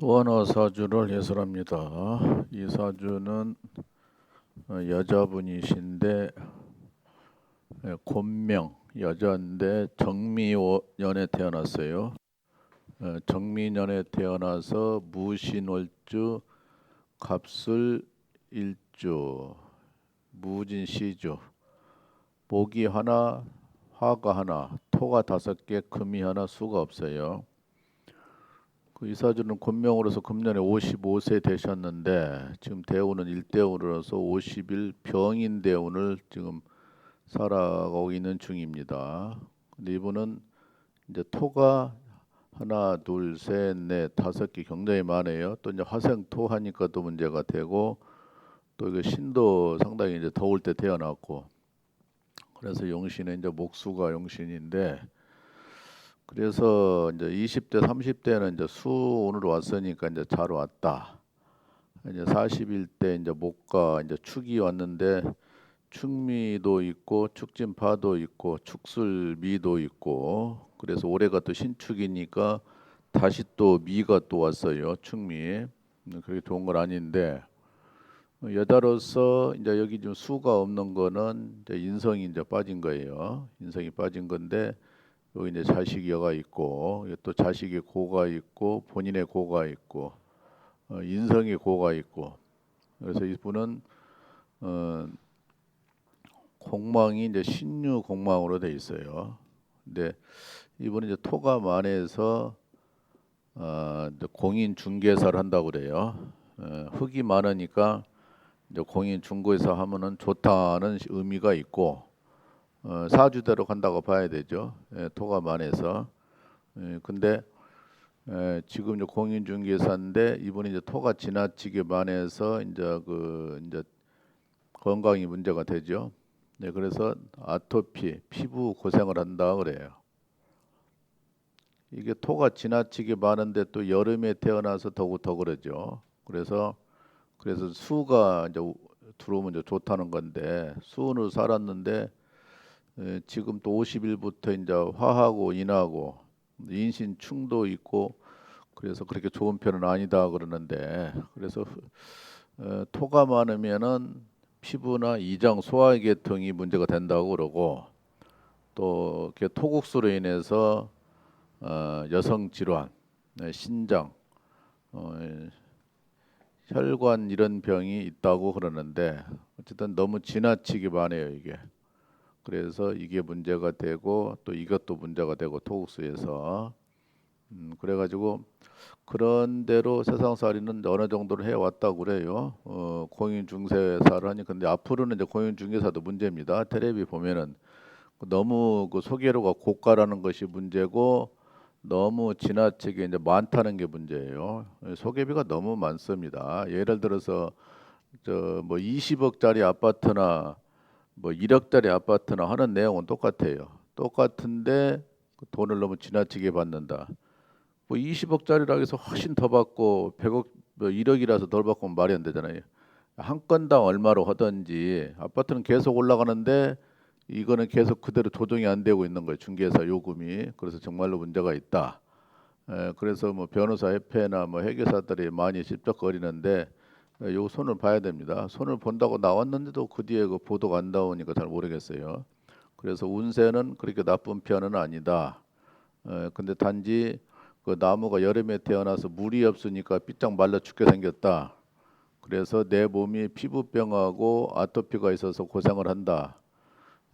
또 하나 사주를 해설합니다. 이 사주는 어, 여자분이신데 예, 곤명 여자인데 정미년에 태어났어요. 어, 정미년에 태어나서 무신월주 갑술 일주 무진시주 목이 하나 화가 하나 토가 다섯 개 금이 하나 수가 없어요. 그 이사주는 권명으로서 금년에 55세 되셨는데 지금 대운은 일대운으로서 50일 병인 대운을 지금 살아가고 있는 중입니다. 근데 이분은 이제 토가 하나, 둘, 셋, 넷, 다섯 개 굉장히 많아요. 또 이제 화생토 하니까 또 문제가 되고 또 이거 신도 상당히 이제 더울 때 태어났고 그래서 용신은 이제 목수가 용신인데 그래서 이제 20대 30대는 이제 수온으로 왔으니까 이제 잘 왔다. 이제 40일 이제 목과 이제 축이 왔는데 축미도 있고 축진파도 있고 축술미도 있고 그래서 올해가 또 신축이니까 다시 또 미가 또 왔어요 축미 그게 좋은 건 아닌데 여자로서 이제 여기 좀 수가 없는 거는 이제 인성이 이제 빠진 거예요 인성이 빠진 건데 여기 이제 자식이 여가 있고 또 자식의 고가 있고 본인의 고가 있고 어, 인성의 고가 있고 그래서 이분은 어, 공망이 이제 신유 공망으로 돼 있어요. 근데 이분은 이제 토가 만해서 어, 공인 중개사를 한다고 그래요. 어, 흙이 많으니까 이제 공인 중개사 하면은 좋다는 의미가 있고 어, 사주대로 간다고 봐야 되죠. 예, 토가 많아서. 예, 근데 예, 지금 이제 공인중개사인데 이분이 이제 토가 지나치게 많아서 이제 그 이제 건강이 문제가 되죠. 네, 그래서 아토피, 피부 고생을 한다 그래요. 이게 토가 지나치게 많은데 또 여름에 태어나서 더욱 더 그러죠. 그래서 그래서 수가 이제 들어오면 이제 좋다는 건데 수운으로 살았는데 예, 지금 또 50일부터 이제 화하고 인하고 인신 충도 있고 그래서 그렇게 좋은 편은 아니다 그러는데 그래서 어, 토가 많으면은 피부나 이장 소화계통이 문제가 된다고 그러고 또 토국수로 인해서 어, 여성 질환, 네, 신장, 어, 혈관 이런 병이 있다고 그러는데 어쨌든 너무 지나치게 많아요 이게. 그래서 이게 문제가 되고 또 이것도 문제가 되고 토국수에서 음, 그래가지고 그런 대로 세상살이는 어느 정도로 해왔다고 그래요. 어, 공인중개사를 하니 근데 앞으로는 이제 공인중개사도 문제입니다. 테레비 보면은 너무 그 소개료가 고가라는 것이 문제고 너무 지나치게 이제 많다는 게 문제예요. 소개비가 너무 많습니다. 예를 들어서 저 뭐 20억짜리 아파트나 뭐 1억짜리 아파트나 하는 내용은 똑같아요. 똑같은데 그 돈을 너무 지나치게 받는다. 뭐 20억짜리라 해서 훨씬 더 받고 100억 뭐 1억이라서 덜 받고 말이 안 되잖아요. 한 건당 얼마로 하든지 아파트는 계속 올라가는데 이거는 계속 그대로 조정이 안 되고 있는 거예요. 중개사 요금이. 그래서 정말로 문제가 있다. 에, 그래서 뭐 변호사 협회나 뭐 회계사들이 많이 씹적거리는데 요 손을 봐야 됩니다. 손을 본다고 나왔는데도 그 뒤에 그 보도가 안 나오니까 잘 모르겠어요. 그래서 운세는 그렇게 나쁜 편은 아니다. 에, 근데 단지 그 나무가 여름에 태어나서 물이 없으니까 삐짝 말라 죽게 생겼다. 그래서 내 몸이 피부병하고 아토피가 있어서 고생을 한다.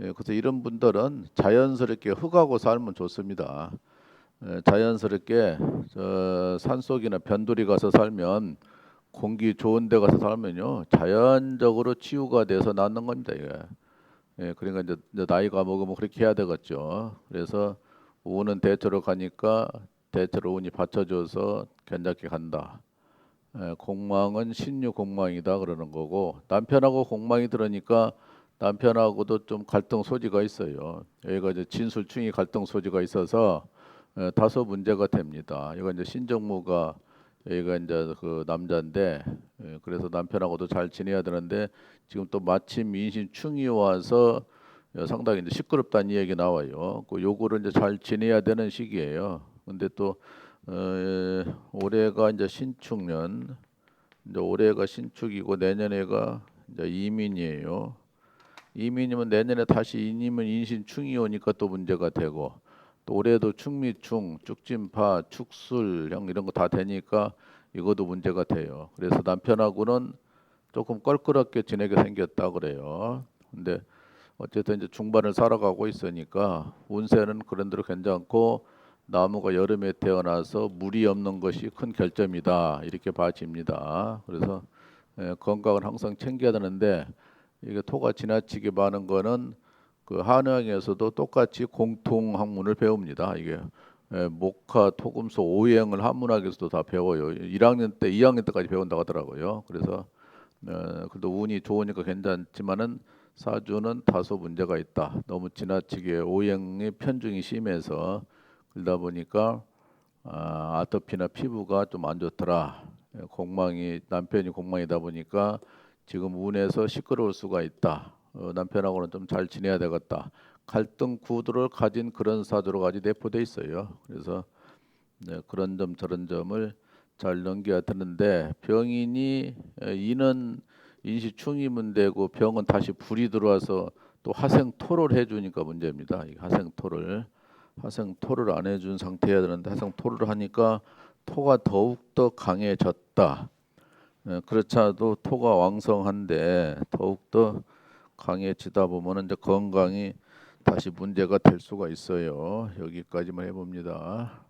예, 그래서 이런 분들은 자연스럽게 흙하고 살면 좋습니다. 예, 자연스럽게 저 산속이나 변두리 가서 살면 공기 좋은 데 가서 살면요 자연적으로 치유가 돼서 낫는 겁니다 이게. 예, 그러니까 이제, 이제 나이가 먹으면 그렇게 해야 되겠죠. 그래서 운은 대처로 가니까 대처로 운이 받쳐줘서 괜찮게 간다. 예, 공망은 신유 공망이다 그러는 거고 남편하고 공망이 들으니까 남편하고도 좀 갈등 소지가 있어요. 여기가 이제 진술충이 갈등 소지가 있어서 예, 다소 문제가 됩니다. 이거 이제 신정무가 여기가 이제 그 남자인데 예, 그래서 남편하고도 잘 지내야 되는데 지금 또 마침 민신충이 와서 상당히 이제 시끄럽다는 이야기 나와요. 그 요거를 이제 잘 지내야 되는 시기예요. 근데 또 어, 올해가 이제 신축년, 이제 올해가 신축이고 내년에가 이제 이민이에요. 이민이면 내년에 다시 이민은 인신충이 오니까 또 문제가 되고 또 올해도 충미충, 쭉진파, 축술 형 이런 거 다 되니까 이것도 문제가 돼요. 그래서 남편하고는 조금 껄끄럽게 지내게 생겼다 그래요. 근데 어쨌든 이제 중반을 살아가고 있으니까 운세는 그런 대로 괜찮고 나무가 여름에 태어나서 물이 없는 것이 큰 결점이다 이렇게 봐집니다. 그래서 예, 건강을 항상 챙겨야 되는데 이게 토가 지나치게 많은 거는 그 한의학에서도 똑같이 공통 학문을 배웁니다. 이게 예, 목화, 토금소, 오행을 한문학에서도 다 배워요. 1학년 때, 2학년 때까지 배운다고 하더라고요. 그래서 어, 그래도 운이 좋으니까 괜찮지만은 사주는 다소 문제가 있다. 너무 지나치게 오행의 편중이 심해서 그러다 보니까 아, 아토피나 피부가 좀 안 좋더라. 예, 공망이 남편이 공망이다 보니까 지금 운에서 시끄러울 수가 있다. 어, 남편하고는 좀 잘 지내야 되겠다. 갈등 구도를 가진 그런 사주로 가지 내포돼 있어요. 그래서 네, 그런 점 저런 점을 잘 넘겨야 되는데 병인이 에, 이는 인시충이면 되고 병은 다시 불이 들어와서 또 화생토를 해주니까 문제입니다. 이 화생토를 화생토를 안 해준 상태여야 되는데 화생토를 하니까 토가 더욱 더 강해졌다. 에, 그렇지 않아도 토가 왕성한데 더욱 더 강해지다 보면은 이제 건강이 다시 문제가 될 수가 있어요. 여기까지만 해봅니다.